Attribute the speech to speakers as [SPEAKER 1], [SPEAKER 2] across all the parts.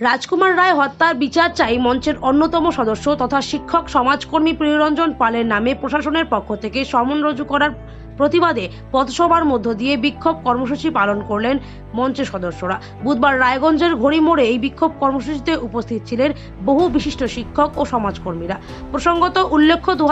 [SPEAKER 1] রাজকুমার রায় হত্যার বিচার চাই মঞ্চের অন্যতম সদস্য তথা শিক্ষক, সমাজকর্মী প্রিয়রঞ্জন পালের নামে প্রশাসনের পক্ষ থেকে সমন রুজু করার প্রতিবাদে পথসভার মধ্য দিয়ে বিক্ষোভ কর্মসূচি পালন করলেন মঞ্চের সদস্যরা। বুধবার রায়গঞ্জের ঘড়ি মোড়ে এই বিক্ষোভ কর্মসূচিতে উপস্থিত ছিলেন বহু বিশিষ্ট শিক্ষক ও সমাজকর্মীরা। প্রসঙ্গত, উল্লেখ্য দু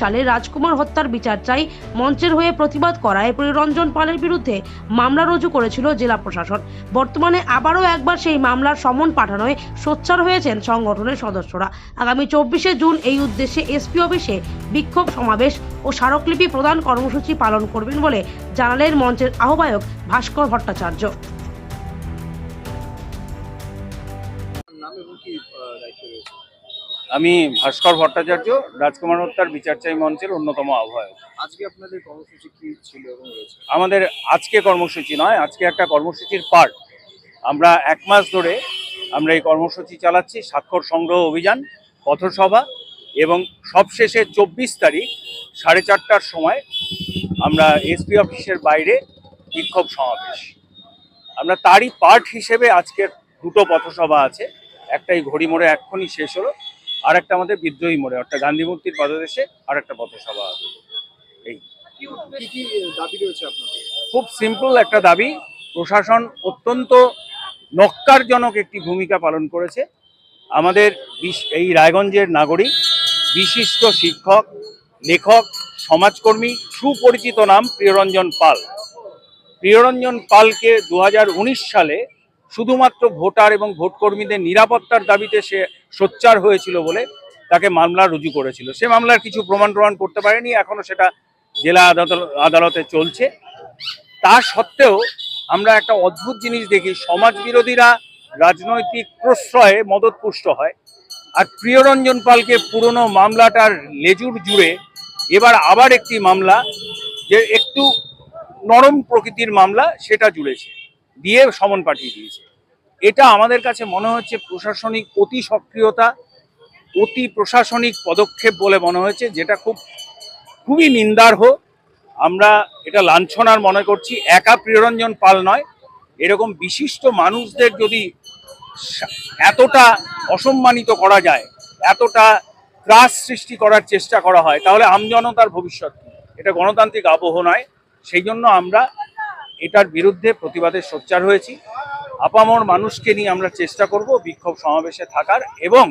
[SPEAKER 1] সালে রাজকুমার হত্যার বিচার চাই মঞ্চের হয়ে প্রতিবাদ করায় প্রিয়রঞ্জন পালের বিরুদ্ধে মামলা রুজু করেছিল জেলা প্রশাসন। বর্তমানে আবারও একবার সেই মামলার সমন পাঠানোয় সোচ্চার হয়েছেন সংগঠনের সদস্যরা। আগামী চব্বিশে জুন এই উদ্দেশ্যে এসপি অফিসে বিক্ষোভ সমাবেশ ও স্মারকলিপি প্রদান কর্মসূচি পালন করবেন বলে জানালেন মঞ্চের আহ্বায়ক ভাস্কর ভট্টাচার্য।
[SPEAKER 2] আমি ভাস্কর ভট্টাচার্য রাজকুমার হত্যার বিচার চাই মঞ্চের অন্যতম আহ্বায়ক।
[SPEAKER 3] আজকে আপনাদের কর্মসূচি কি ছিল এবং
[SPEAKER 2] আমাদের আজকে কর্মসূচি নয় আজকে একটা কর্মসূচির পার্ট। আমরা এক মাস ধরে আমরা এই কর্মসূচি চালাচ্ছি স্বাক্ষর সংগ্রহ অভিযান পথসভা এবং সবশেষে চব্বিশ তারিখ সাড়ে চারটার সময় আমরা এসপি অফিসের বাইরে বিক্ষোভ সমাবেশ। আমরা তারই পার্ট হিসেবে আজকের দুটো পথসভা আছে একটাই ঘড়ি মোড়ে এক্ষুনি শেষ হলো আর একটা আমাদের বিদ্রোহী মোড়ে অর্থাৎ গান্ধী মূর্তির পদদেশে আর একটা পথসভা আছে।
[SPEAKER 3] আপনাদের?
[SPEAKER 2] খুব সিম্পল একটা দাবি প্রশাসন অত্যন্ত নক্কারজনক একটি ভূমিকা পালন করেছে। আমাদের এই রায়গঞ্জের নাগরিক বিশিষ্ট শিক্ষক, লেখক, সমাজকর্মী, সুপরিচিত নাম প্রিয়রঞ্জন পাল। প্রিয়রঞ্জন পালকে দু হাজার উনিশ সালে শুধুমাত্র ভোটার এবং ভোটকর্মীদের নিরাপত্তার দাবিতে সে সোচ্চার হয়েছিল বলে তাকে মামলা রুজু করেছিল। সে মামলার কিছু প্রমাণ প্রমাণ করতে পারেনি এখনও সেটা জেলা আদালত- আদালতে চলছে। তা সত্ত্বেও আমরা একটা অদ্ভুত জিনিস দেখি সমাজ বিরোধীরা রাজনৈতিক প্রশ্রয়ে মদতপুষ্ট হয়। আর প্রিয়রঞ্জন পালকে পুরনো মামলাটার লেজুর জুড়ে এবার আবার একটি মামলা যে একটু নরম প্রকৃতির মামলা, সেটা জুড়েছে, দিয়ে সমন পাঠিয়ে দিয়েছে। এটা আমাদের কাছে মনে হচ্ছে প্রশাসনিক অতি সক্রিয়তা, অতি প্রশাসনিক পদক্ষেপ বলে মনে হয়েছে, যেটা খুব, খুবই নিন্দার্হ। আমরা এটা লাঞ্ছনার মনে করছি। একা প্রিয়রঞ্জন পাল নয়, এরকম বিশিষ্ট মানুষদের যদি এতটা অসম্মানিত করা যায় এতটা ত্রাস সৃষ্টি করার চেষ্টা করা হয় তাহলে আমজনতার ভবিষ্যৎ এটা গণতান্ত্রিক আবহ নয় সেই জন্য আমরা এটার বিরুদ্ধে প্রতিবাদের সোচ্চার হয়েছি। আপামর মানুষকে নিয়ে আমরা চেষ্টা করব বিক্ষোভ সমাবেশে থাকার এবং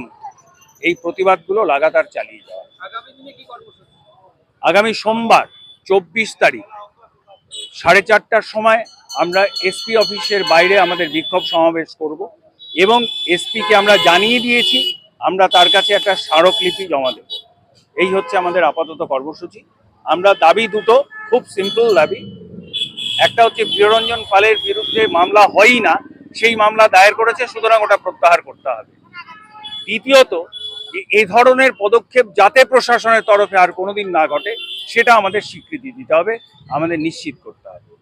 [SPEAKER 2] এই প্রতিবাদগুলো লাগাতার চালিয়ে যাওয়া
[SPEAKER 3] আগামী দিনে কি কর্মসূচি?
[SPEAKER 2] আগামী সোমবার চব্বিশ তারিখ সাড়ে চারটার সময় আমরা এসপি অফিসের বাইরে আমাদের বিক্ষোভ সমাবেশ করব। এবং এসপিকে আমরা জানিয়ে দিয়েছি, আমরা তার কাছে একটা স্মারকলিপি জমা দেব। এই হচ্ছে আমাদের আপাতত কর্মসূচি। আমরা দাবি দুটো, খুব সিম্পল দাবি। একটা হচ্ছে প্রিয়রঞ্জন পালের বিরুদ্ধে মামলা হয়ই না, সেই মামলা দায়ের করেছে, সুতরাং ওটা প্রত্যাহার করতে হবে। দ্বিতীয়ত এ- ধরনের পদক্ষেপ যাতে প্রশাসনের তরফে আর কোনোদিন না ঘটে, সেটা আমাদের স্বীকৃতি দিতে হবে, আমাদের নিশ্চিত করতে হবে।